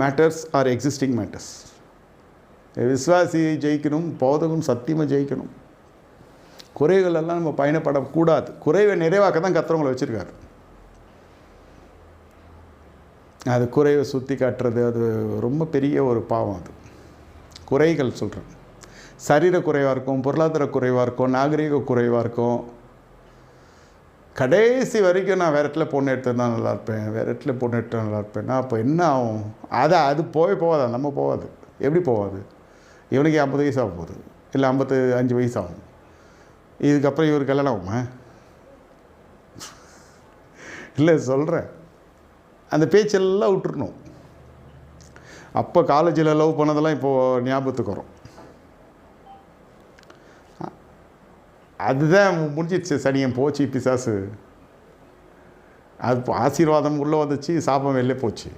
Matters are existing matters விஸ்வாசியை ஜெயிக்கணும் போதகம் சத்தியமாக ஜெயிக்கணும். குறைகள் எல்லாம் நம்ம பயணப்படக்கூடாது. குறைவை நிறைவாக்க தான் கத்துறவங்களை வச்சுருக்காரு. அது குறைவை சுற்றி காட்டுறது அது ரொம்ப பெரிய ஒரு பாவம் அது. குறைகள் சொல்கிறேன் சரீர குறைவாக இருக்கும் பொருளாதார குறைவாக இருக்கும் நாகரிக குறைவாக இருக்கும். கடைசி வரைக்கும் நான் வேறு இடத்துல பொண்ணு எடுத்திருந்தா நல்லா இருப்பேன் வேறு இடத்துல பொண்ணு எடுத்தால் நல்லா இருப்பேன்னா அப்போ என்ன ஆகும்? அதை அது போய் போகாதா நம்ம போகாது எப்படி போகாது இவனுக்கு ஐம்பது வயசு ஆக போகுது இல்லை ஐம்பத்து அஞ்சு வயசு ஆகும். இதுக்கப்புறம் இவர் கல்யாணம் ஆகுமா? இல்லை சொல்கிறேன் அந்த பேச்செல்லாம் விட்டுருணும் அப்போ காலேஜில் லவ் பண்ணதெல்லாம் இப்போது ஞாபகத்துக்கு வரும். அதுதான் முடிஞ்சிடுச்சு. சனியன் போச்சு பிசாசு. அது ஆசீர்வாதம் உள்ளே வந்துச்சு சாபம் வெளில போச்சு.